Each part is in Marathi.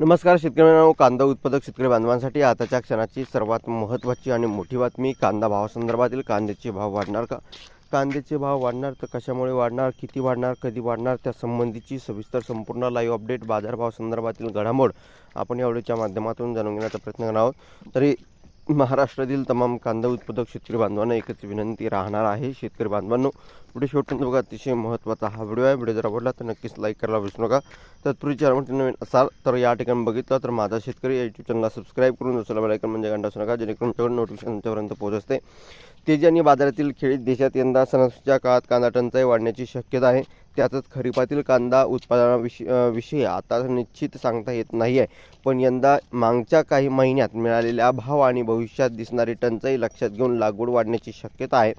नमस्कार शेतकऱ्यांनो कांदा उत्पादक शेतकरी बांधवांसाठी आताच्या क्षणाची सर्वात महत्त्वाची आणि मोठी बातमी कांदा भावासंदर्भातील कांद्याचे भाव वाढणार का? कांद्याचे भाव वाढणार तर कशामुळे वाढणार किती वाढणार कधी वाढणार त्या संबंधीची सविस्तर संपूर्ण लाईव्ह अपडेट बाजारभाव संदर्भातील घडामोड आपण या व्हिडिओच्या माध्यमातून जाणून घेण्याचा प्रयत्न करणार आहोत. तरी महाराष्ट्रातील तमाम कांदा उत्पादक शेतकरी बांधवांना एकच विनंती राहणार आहे. शेतकरी बांधवांनो व्हिडिओ शेवटपर्यंत बघा. अतिशय महत्त्वाचा हा व्हिडिओ आहे. व्हिडिओ जर आवडला तर नक्कीच लाईक करायला विसरू नका. तत्पूर्वी चॅनलवरती नवीन असाल तर या ठिकाणी बघितलं तर माझा शेतकरी या यूट्यूब चॅनलला सबस्क्राईब करून दुसऱ्या बेलायकन म्हणजे घंटा असू नका. जेणेकरून तुमच्याकडे नोटिफिकेशन तुमच्यापर्यंत पोहोचते तेजी आणि बाजारातील खेळीत देशात यंदा सणासुदीच्या काळात कांदा टंचाई वाढण्याची शक्यता आहे. त्यातच खरीपातील कांदा उत्पादनाविषयी विषयी आता निश्चित सांगता येत नाही आहे. पण यंदा मागच्या काही महिन्यात मिळालेल्या भाव आणि भविष्यात दिसणारी टंचाई लक्षात घेऊन लागवड वाढण्याची शक्यता आहे.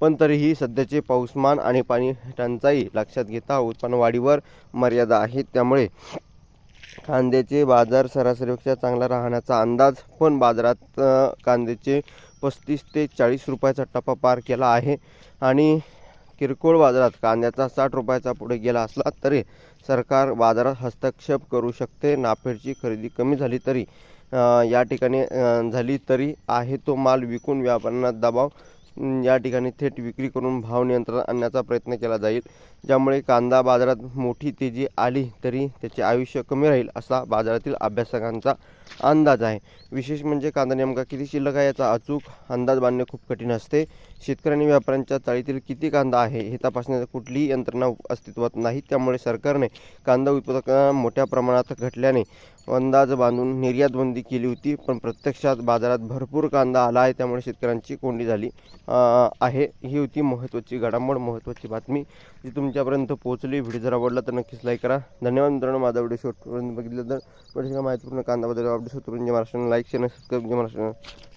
पण तरीही सध्याचे पाऊसमान आणि पाणी टंचाई लक्षात घेता उत्पन्न वाढीवर मर्यादा आहे. त्यामुळे कांद्याचे बाजार सरासरीपेक्षा चांगला राहण्याचा अंदाज पण बाजारात कांद्याचे पस्तीस ते चाळीस रुपयाचा टप्पा पार केला आहे. आणि किरकोळ बाजारात कांद्याचा साठ रुपयाचा पुढे गेला असला तरी सरकार बाजारात हस्तक्षेप करू शकते. नाफेडची खरेदी कमी झाली तरी या ठिकाणी झाली तरी आहे तो माल विकून व्यापाऱ्यांना दबाव या ठिकाणी थेट विक्री करून भाव नियंत्रण आणण्याचा प्रयत्न केला जाईल ज्यामुळे कांदा बाजारात मोठी तेजी आली तरी त्याचे आयुष्य कमी राहील असा बाजारातील अभ्यासकांचा अंदाज आहे. विशेष म्हणजे कांदा नेमका किती शिल्लक आहे याचा अचूक अंदाज बांधणे खूप कठीण असते. शेतकऱ्यांनी व्यापाऱ्यांच्या चाळीतील किती कांदा आहे हे तपासण्याची कुठलीही यंत्रणा अस्तित्वात नाही. त्यामुळे सरकारने कांदा उत्पादकांना मोठ्या प्रमाणात घटल्याने अंदाज बांधून निर्यात बंदी केली होती पण प्रत्यक्षात बाजारात भरपूर कांदा आला आहे त्यामुळे शेतकऱ्यांची कोंडी झाली. आहे. ही होती महत्त्वाची घडामोड महत्त्वाची बातमी जी तुमच्यापर्यंत पोहोचली. व्हिडिओ जर आवडला तर नक्कीच लाईक करा. धन्यवाद मित्रांनो. माझा व्हिडिओ शॉर्टपर्यंत बघितलं तर माहितीपूर्ण कांदाबद्दल अपडेट होतो. म्हणजे महाराष्ट्राने लाईक शेअर सबस्क्राईब म्हणजे महाराष्ट्र